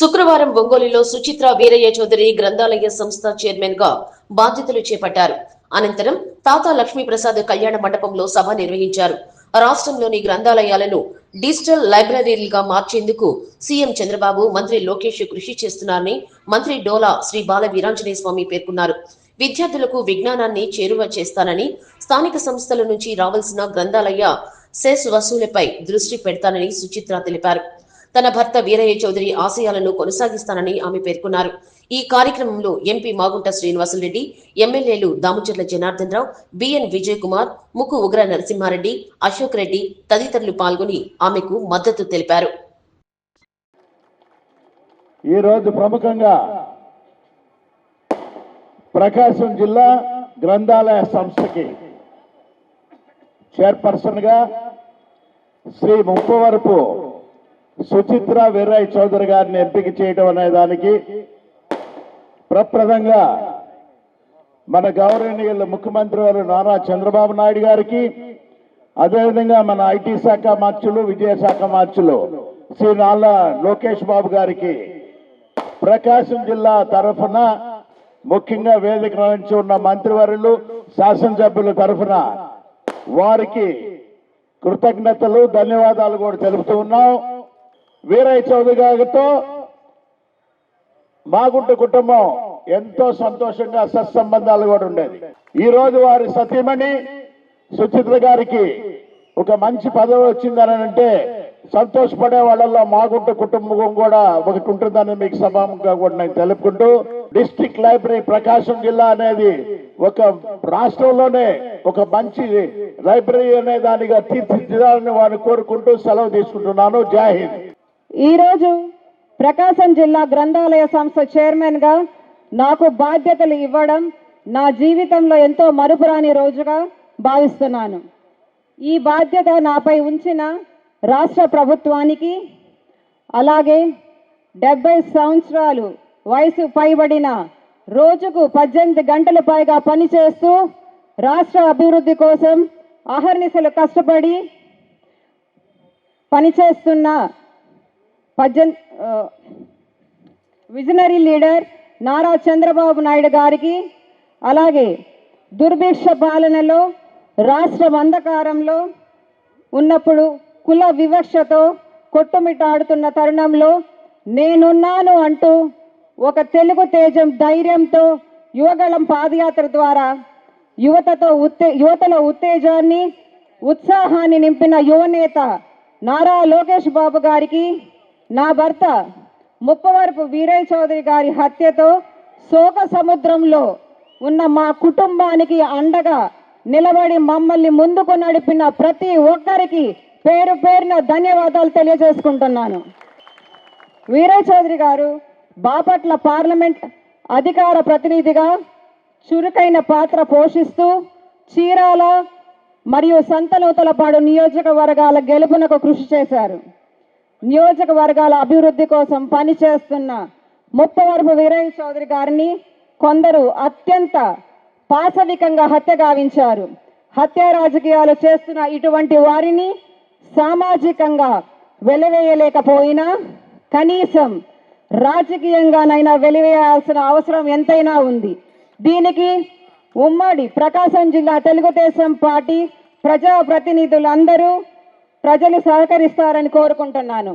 శుక్రవారం ఒంగోలులో సుచిత్ర వీరయ్య చౌదరి గ్రంథాలయ సంస్థ చైర్మన్గా బాధ్యతలు చేపట్టారు. అనంతరం తాత లక్ష్మీప్రసాద్ కళ్యాణ మండపంలో సభ నిర్వహించారు. రాష్ట్రంలోని గ్రంథాలయాలను డిజిటల్ లైబ్రరీలుగా మార్చేందుకు సీఎం చంద్రబాబు మంత్రి లోకేష్ కృషి చేస్తున్నారని మంత్రి డోలా శ్రీ బాల వీరాంజనేయ స్వామి పేర్కొన్నారు. విద్యార్థులకు విజ్ఞానాన్ని చేరువ చేస్తానని స్థానిక సంస్థల నుంచి రావాల్సిన గ్రంథాలయ సెస్ వసూలపై దృష్టి పెడతానని సుచిత్ర తెలిపారు. తన భర్త వీరయ్య చౌదరి ఆశయాలను కొనసాగిస్తానని ఆమె పేర్కొన్నారు. ఈ కార్యక్రమంలో ఎంపీ మాగుంట శ్రీనివాసులరెడ్డి ఎమ్మెల్యేలు దాముచర్ల జనార్దన్ రావు బిఎన్ విజయ్ కుమార్ ముక్కు ఉగ్ర నరసింహారెడ్డి అశోక్ రెడ్డి తదితరులు పాల్గొని ఆమెకు మద్దతు తెలిపారు. ఈరోజు ప్రముఖంగా ప్రకాశం జిల్లా గ్రంథాలయ సంస్థకి చైర్పర్సన్గా శ్రీ ముప్పవరపు సుచిత్ర వీరయ్య చౌదరి గారిని ఎంపిక చేయడం అనే దానికి ప్రప్రదంగా మన గౌరవనీయులు ముఖ్యమంత్రి వారు నారా చంద్రబాబు నాయుడు గారికి అదేవిధంగా మన ఐటీ శాఖ మార్చులు విద్యాశాఖ మార్చులు శ్రీ నాలా లోకేష్ బాబు గారికి ప్రకాశం జిల్లా తరఫున ముఖ్యంగా వేదిక నుంచి ఉన్న మంత్రివర్యులు శాసనసభ్యుల తరఫున వారికి కృతజ్ఞతలు ధన్యవాదాలు కూడా తెలుపుతూ ఉన్నాం. వీరయ్య చౌదరి గారితో మాగుంట కుటుంబం ఎంతో సంతోషంగా సత్సంబంధాలు కూడా ఉండేది. ఈ రోజు వారి సతీమణి సుచిత్ర గారికి ఒక మంచి పదవి వచ్చిందని అంటే సంతోషపడే వాళ్ళల్లో మాగుంట కుటుంబం కూడా ఒకటి ఉంటుందని మీకు సభాముఖంగా కూడా నేను తెలుపుకుంటూ డిస్ట్రిక్ట్ లైబ్రరీ ప్రకాశం జిల్లా అనేది ఒక రాష్ట్రంలోనే ఒక మంచి లైబ్రరీ అనే దానిగా తీర్చిదిద్దాలని వారిని కోరుకుంటూ సెలవు తీసుకుంటున్నాను. జై హింద్. ఈరోజు ప్రకాశం జిల్లా గ్రంథాలయ సంస్థ చైర్మన్గా నాకు బాధ్యతలు ఇవ్వడం నా జీవితంలో ఎంతో మరుపురాని రోజుగా భావిస్తున్నాను. ఈ బాధ్యత నాపై ఉంచిన రాష్ట్ర ప్రభుత్వానికి అలాగే డెబ్బై సంవత్సరాలు వయసు పైబడిన రోజుకు పద్దెనిమిది గంటల పైగా పనిచేస్తూ రాష్ట్ర అభివృద్ధి కోసం అహర్నిశలు కష్టపడి పనిచేస్తున్న పద్దెన్ విజనరీ లీడర్ నారా చంద్రబాబు నాయుడు గారికి అలాగే దుర్భిక్ష పాలనలో రాష్ట్రం అంధకారంలో ఉన్నప్పుడు కుల వివక్షతో కొట్టుమిట్టాడుతున్న తరుణంలో నేనున్నాను అంటూ ఒక తెలుగు తేజం ధైర్యంతో యువగళం పాదయాత్ర ద్వారా యువతతో ఉత్తే యువతలో ఉత్తేజాన్ని ఉత్సాహాన్ని నింపిన యువనేత నారా లోకేష్ బాబు గారికి నా భర్త ముప్పవరపు వీరయ్య చౌదరి గారి హత్యతో శోక సముద్రంలో ఉన్న మా కుటుంబానికి అండగా నిలబడి మమ్మల్ని ముందుకు నడిపిన ప్రతి ఒక్కరికి పేరు పేరున ధన్యవాదాలు తెలియజేసుకుంటున్నాను. వీరయ్య చౌదరి గారు బాపట్ల పార్లమెంట్ అధికార ప్రతినిధిగా చురుకైన పాత్ర పోషిస్తూ చీరాల మరియు సంతనూతలపాడు నియోజకవర్గాల గెలుపునకు కృషి చేశారు. నియోజకవర్గాల అభివృద్ధి కోసం పనిచేస్తున్న ముప్పవరపు వీరయ్య చౌదరి గారిని కొందరు అత్యంత పాశవికంగా హత్య గావించారు. హత్య రాజకీయాలు చేస్తున్న ఇటువంటి వారిని సామాజికంగా వెలివేయలేకపోయినా కనీసం రాజకీయంగానైనా వెలివేయాల్సిన అవసరం ఎంతైనా ఉంది. దీనికి ఉమ్మడి ప్రకాశం జిల్లా తెలుగుదేశం పార్టీ ప్రజాప్రతినిధులందరూ ప్రజలు సహకరిస్తారని కోరుకుంటున్నాను.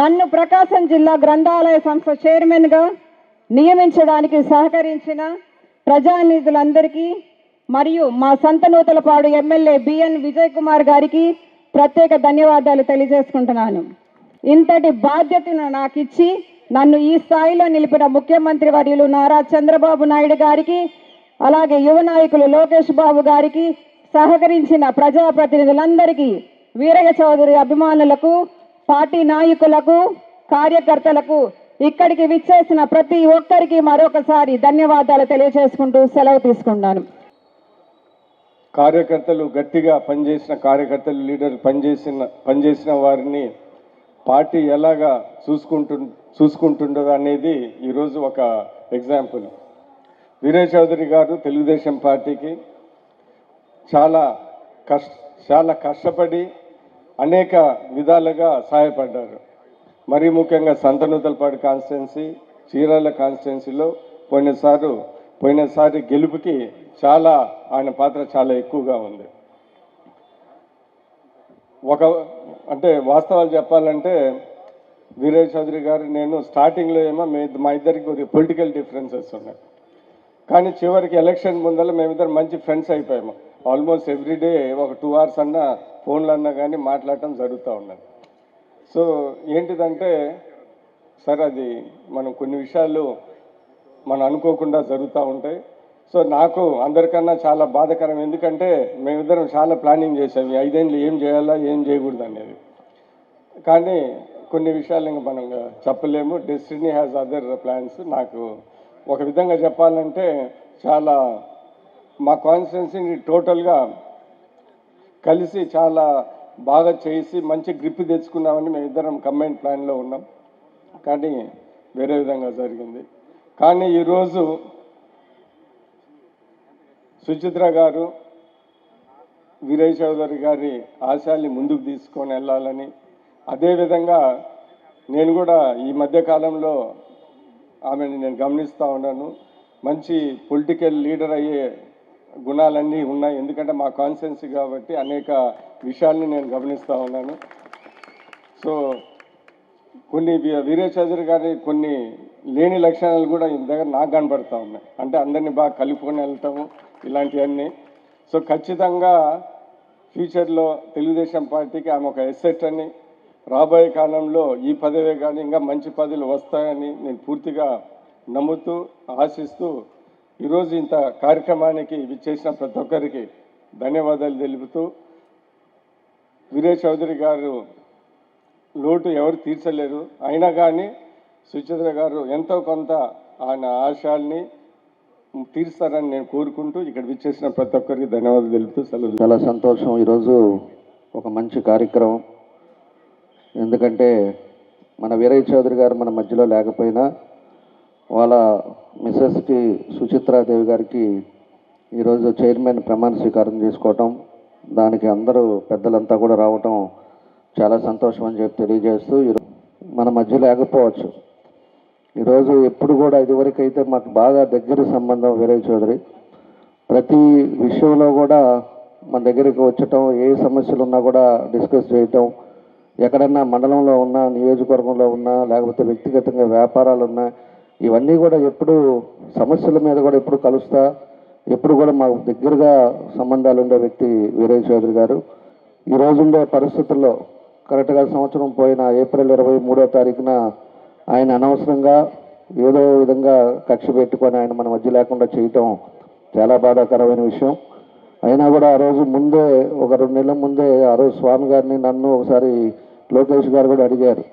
నన్ను ప్రకాశం జిల్లా గ్రంథాలయ సంస్థ చైర్మన్గా నియమించడానికి సహకరించిన ప్రజానిధులందరికీ మరియు మా Santhanuthalapadu MLA B N Vijay Kumar గారికి ప్రత్యేక ధన్యవాదాలు తెలియజేసుకుంటున్నాను. ఇంతటి బాధ్యతను నాకు ఇచ్చి నన్ను ఈ స్థాయిలో నిలిపిన ముఖ్యమంత్రి వర్యులు నారా చంద్రబాబు నాయుడు గారికి అలాగే యువ నాయకులు లోకేష్ బాబు గారికి సహకరించిన ప్రజాప్రతినిధులందరికీ వీరయ్య చౌదరి అభిమానులకు పార్టీ నాయకులకు కార్యకర్తలకు ఇక్కడికి విచ్చేసిన ప్రతి ఒక్కరికి మరొకసారి ధన్యవాదాలు తెలియజేసుకుంటూ సెలవు తీసుకున్నాను కార్యకర్తలు గట్టిగా పనిచేసిన కార్యకర్తలు లీడర్లు పనిచేసిన పనిచేసిన వారిని పార్టీ ఎలాగా చూసుకుంటు చూసుకుంటుండదు అనేది ఈరోజు ఒక ఎగ్జాంపుల్. వీరయ్య చౌదరి గారు తెలుగుదేశం పార్టీకి చాలా కష్ట చాలా కష్టపడి అనేక విధాలుగా సహాయపడ్డారు. మరీ ముఖ్యంగా సంతనూతలపాడు కాన్స్టిట్యున్సీ చీరాల కాన్స్టిట్యున్సీలో పోయినసారి పోయినసారి గెలుపుకి చాలా ఆయన పాత్ర చాలా ఎక్కువగా ఉంది. ఒక అంటే వాస్తవాలు చెప్పాలంటే వీరేష్ చౌదరి గారు నేను స్టార్టింగ్లో ఏమో మే మా ఇద్దరికి కొద్దిగా పొలిటికల్ డిఫరెన్సెస్ ఉన్నాయి. కానీ చివరికి ఎలక్షన్ ముందర మేమిద్దరు మంచి ఫ్రెండ్స్ అయిపోయాము. ఆల్మోస్ట్ ఎవ్రీడే ఒక టూ అవర్స్ అన్నా ఫోన్లు అన్నా కానీ మాట్లాడటం జరుగుతూ ఉన్నది. సో ఏంటిదంటే సార్ అది మనం కొన్ని విషయాలు మనం అనుకోకుండా జరుగుతూ ఉంటాయి. సో నాకు అందరికన్నా చాలా బాధకరం. ఎందుకంటే మేమిద్దరం చాలా ప్లానింగ్ చేసాం ఈ ఐదేళ్ళు ఏం చేయాలా ఏం చేయకూడదు అనేది. కానీ కొన్ని విషయాలు ఇంకా మనం చెప్పలేము. డెస్టినీ హ్యాస్ అదర్ ప్లాన్స్ నాకు ఒక విధంగా చెప్పాలంటే చాలా మా కాన్స్టిట్యున్సీని టోటల్గా కలిసి చాలా బాగా చేసి మంచి గ్రిప్ తెచ్చుకున్నామని మేమిద్దరం కంబైన్ ప్లాన్లో ఉన్నాం. కానీ వేరే విధంగా జరిగింది. కానీ ఈరోజు సుచిత్ర గారు వీరయ్య చౌదరి గారి ఆశయాల్ని ముందుకు తీసుకొని వెళ్ళాలని అదేవిధంగా నేను కూడా ఈ మధ్యకాలంలో ఆమెను నేను గమనిస్తూ ఉన్నాను. మంచి పొలిటికల్ లీడర్ అయ్యే గుణాలన్నీ ఉన్నాయి. ఎందుకంటే మా కాన్సెన్సీ కాబట్టి అనేక విషయాల్ని నేను గమనిస్తూ ఉన్నాను. సో కొన్ని వీ- వీరే చౌదరి గారి కొన్ని లేని లక్షణాలు కూడా ఈ దగ్గర నాకు కనబడతా ఉన్నాయి. అంటే అందరినీ బాగా కలుపుకొని వెళ్తాము ఇలాంటివన్నీ. సో ఖచ్చితంగా ఫ్యూచర్లో తెలుగుదేశం పార్టీకి ఆమె ఒక ఎసెట్ అని రాబోయే కాలంలో ఈ పదవే కానీ ఇంకా మంచి పదవులు వస్తాయని నేను పూర్తిగా నమ్ముతూ ఆశిస్తూ ఈరోజు ఇంత కార్యక్రమానికి విచ్చేసిన ప్రతి ఒక్కరికి ధన్యవాదాలు తెలుపుతూ వీరేష్ చౌదరి గారు లోటు ఎవరు తీర్చలేరు. అయినా కానీ సుచిత్ర గారు ఎంతో కొంత ఆయన ఆశయాల్ని తీరుస్తారని నేను కోరుకుంటూ ఇక్కడ విచ్చేసిన ప్రతి ఒక్కరికి ధన్యవాదాలు తెలుపుతూ సెలవు చాలా సంతోషం. ఈరోజు ఒక మంచి కార్యక్రమం. ఎందుకంటే మన వీరయ్య చౌదరి గారు మన మధ్యలో లేకపోయినా వాళ్ళ మిస్సెస్కి సుచిత్రాదేవి గారికి ఈరోజు చైర్మన్ ప్రమాణ స్వీకారం చేసుకోవటం దానికి అందరూ పెద్దలంతా కూడా రావటం చాలా సంతోషం అని చెప్పి తెలియజేస్తూ మన మధ్య లేకపోవచ్చు. ఈరోజు ఎప్పుడు కూడా ఇదివరకు అయితే మాకు బాగా దగ్గర సంబంధం వీరయ్య చౌదరి. ప్రతి విషయంలో కూడా మన దగ్గరికి వచ్చటం ఏ సమస్యలు ఉన్నా కూడా డిస్కస్ చేయటం ఎక్కడన్నా మండలంలో ఉన్నా నియోజకవర్గంలో ఉన్నా లేకపోతే వ్యక్తిగతంగా వ్యాపారాలు ఉన్నా ఇవన్నీ కూడా ఎప్పుడు సమస్యల మీద కూడా ఎప్పుడు కలుస్తా ఎప్పుడు కూడా మాకు దగ్గరగా సంబంధాలు ఉండే వ్యక్తి వీరయ్య చౌదరి గారు. ఈ రోజు ఉండే పరిస్థితుల్లో కరెక్ట్గా సంవత్సరం పోయిన ఏప్రిల్ ఇరవై మూడో తారీఖున ఆయన అనవసరంగా ఏదో విధంగా కక్ష పెట్టుకొని ఆయన మన మధ్య లేకుండా చేయటం చాలా బాధాకరమైన విషయం. అయినా కూడా ఆ రోజు ముందే ఒక రెండు నెలల ముందే ఆ రోజు స్వామి గారిని నన్ను ఒకసారి లోకేష్ గారు కూడా అడిగారు.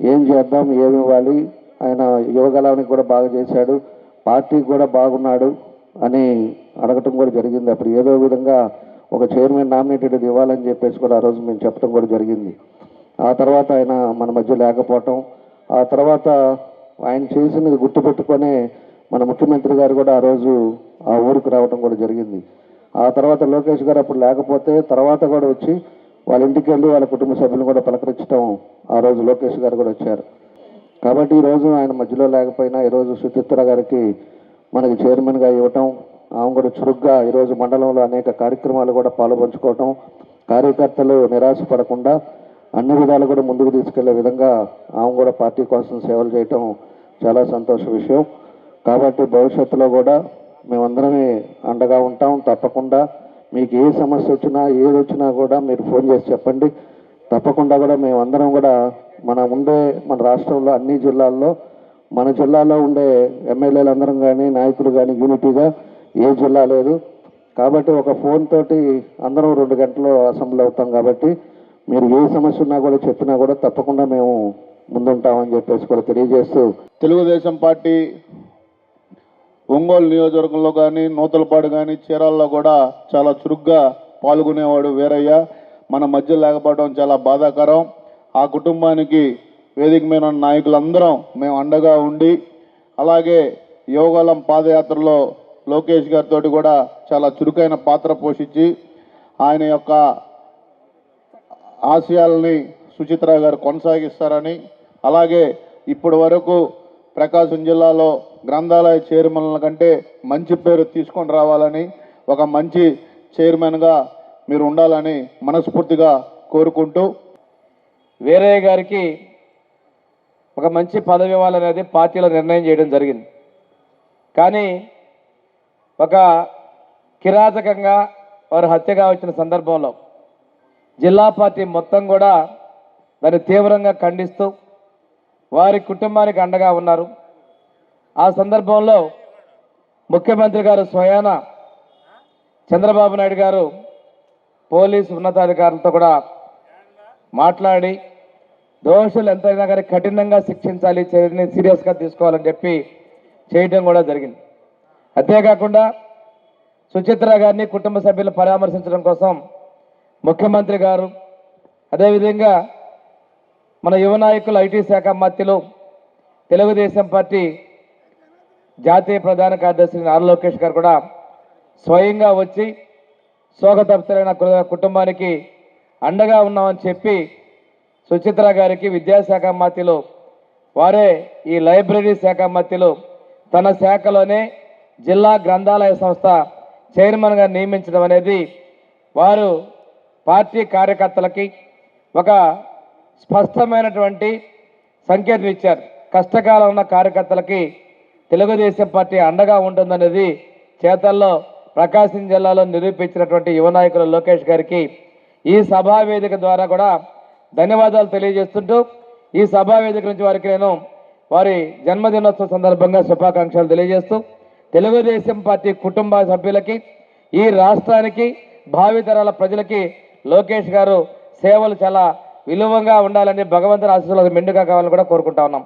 ఏం చేద్దాం ఏమి ఇవ్వాలి? ఆయన యువగలానికి కూడా బాగా చేశాడు. పార్టీకి కూడా బాగున్నాడు అని అడగటం కూడా జరిగింది. అప్పుడు ఏదో విధంగా ఒక చైర్మన్ నామినేటెడ్ ఇవ్వాలని చెప్పేసి కూడా ఆ రోజు మేము చెప్పడం కూడా జరిగింది. ఆ తర్వాత ఆయన మన మధ్య లేకపోవటం ఆ తర్వాత ఆయన చేసినది గుర్తుపెట్టుకొని మన ముఖ్యమంత్రి గారు కూడా ఆ రోజు ఆ ఊరికి రావడం కూడా జరిగింది. ఆ తర్వాత లోకేష్ గారు అప్పుడు లేకపోతే తర్వాత కూడా వచ్చి వాళ్ళ ఇంటికి వెళ్ళి వాళ్ళ కుటుంబ సభ్యులను కూడా పలకరించడం ఆ రోజు లోకేష్ గారు కూడా వచ్చారు. కాబట్టి ఈరోజు ఆయన మధ్యలో లేకపోయినా ఈరోజు సుచిత్ర గారికి మనకి చైర్మన్గా ఇవ్వటం ఆమె కూడా చురుగ్గా ఈరోజు మండలంలో అనేక కార్యక్రమాలు కూడా పాల్పంచుకోవటం కార్యకర్తలు నిరాశపడకుండా అన్ని విధాలు కూడా ముందుకు తీసుకెళ్ళే విధంగా ఆమె కూడా పార్టీ కోసం సేవలు చేయటం చాలా సంతోష విషయం. కాబట్టి భవిష్యత్తులో కూడా మేమందరమే అండగా ఉంటాం. తప్పకుండా మీకు ఏ సమస్య వచ్చినా ఏది వచ్చినా కూడా మీరు ఫోన్ చేసి చెప్పండి. తప్పకుండా కూడా మేమందరం కూడా మన ఉండే మన రాష్ట్రంలో అన్ని జిల్లాల్లో మన జిల్లాలో ఉండే ఎమ్మెల్యేలు అందరం కానీ నాయకులు కానీ యూనిటీగా ఏ జిల్లా లేదు. కాబట్టి ఒక ఫోన్ తోటి అందరం రెండు గంటలు అసెంబ్లీ అవుతాం కాబట్టి మీరు ఏ సమస్య ఉన్నా కూడా చెప్పినా కూడా తప్పకుండా మేము ముందుంటామని చెప్పేసి కూడా తెలియజేస్తూ తెలుగుదేశం పార్టీ ఒంగోలు నియోజకవర్గంలో కానీ నూతలపాడు కానీ చీరాల్లో కూడా చాలా చురుగ్గా పాల్గొనేవాడు వీరయ్య. మన మధ్య లేకపోవడం చాలా బాధాకరం. ఆ కుటుంబానికి వేదిక మీద నాయకులందరం మేము అండగా ఉండి అలాగే యోగాలం పాదయాత్రలో లోకేష్ గారితో కూడా చాలా చురుకైన పాత్ర పోషించి ఆయన యొక్క ఆశయాలని సుచిత్ర గారు కొనసాగిస్తారని అలాగే ఇప్పటి వరకు ప్రకాశం జిల్లాలో గ్రంథాలయ చైర్మన్ల కంటే మంచి పేరు తీసుకొని రావాలని ఒక మంచి చైర్మన్గా మీరు ఉండాలని మనస్ఫూర్తిగా కోరుకుంటూ వీరయ్య గారికి ఒక మంచి పదవి ఇవ్వాలనేది పార్టీలో నిర్ణయం చేయడం జరిగింది. కానీ ఒక కిరాతకంగా వారు హత్యగా వచ్చిన సందర్భంలో జిల్లా పార్టీ మొత్తం కూడా దాన్ని తీవ్రంగా ఖండిస్తూ వారి కుటుంబానికి అండగా ఉన్నారు. ఆ సందర్భంలో ముఖ్యమంత్రి గారు స్వయాన చంద్రబాబు నాయుడు గారు పోలీసు ఉన్నతాధికారులతో కూడా మాట్లాడి దోషులు ఎంతైనా కానీ కఠినంగా శిక్షించాలి చర్యని సీరియస్గా తీసుకోవాలని చెప్పి చేయడం కూడా జరిగింది. అంతేకాకుండా సుచిత్ర గారిని కుటుంబ సభ్యులు పరామర్శించడం కోసం ముఖ్యమంత్రి గారు అదేవిధంగా మన యువ నాయకులు ఐటీ శాఖ మధ్యలో తెలుగుదేశం పార్టీ జాతీయ ప్రధాన కార్యదర్శి నారా లోకేష్ గారు కూడా స్వయంగా వచ్చి శోకతప్తులైన కుటుంబానికి అండగా ఉన్నామని చెప్పి సుచిత్ర గారికి విద్యాశాఖ మధ్యలో వారే ఈ లైబ్రరీ శాఖ మధ్యలో తన శాఖలోనే జిల్లా గ్రంథాలయ సంస్థ చైర్మన్గా నియమించడం అనేది వారు పార్టీ కార్యకర్తలకి ఒక స్పష్టమైనటువంటి సంకేతం ఇచ్చారు. కష్టకాలం ఉన్న కార్యకర్తలకి తెలుగుదేశం పార్టీ అండగా ఉంటుందనేది చేతల్లో ప్రకాశం జిల్లాలో నిరూపించినటువంటి యువ నాయకులు లోకేష్ గారికి ఈ సభా వేదిక ద్వారా కూడా ధన్యవాదాలు తెలియజేస్తుంటూ ఈ సభావేదిక నుంచి వారికి నేను వారి జన్మదినోత్సవ సందర్భంగా శుభాకాంక్షలు తెలియజేస్తూ తెలుగుదేశం పార్టీ కుటుంబ సభ్యులకి ఈ రాష్ట్రానికి భావితరాల ప్రజలకి లోకేష్ గారు సేవలు చాలా విలువంగా ఉండాలని భగవంతుని ఆశీస్సులు మెండుగా కావాలని కూడా కోరుకుంటా ఉన్నాం.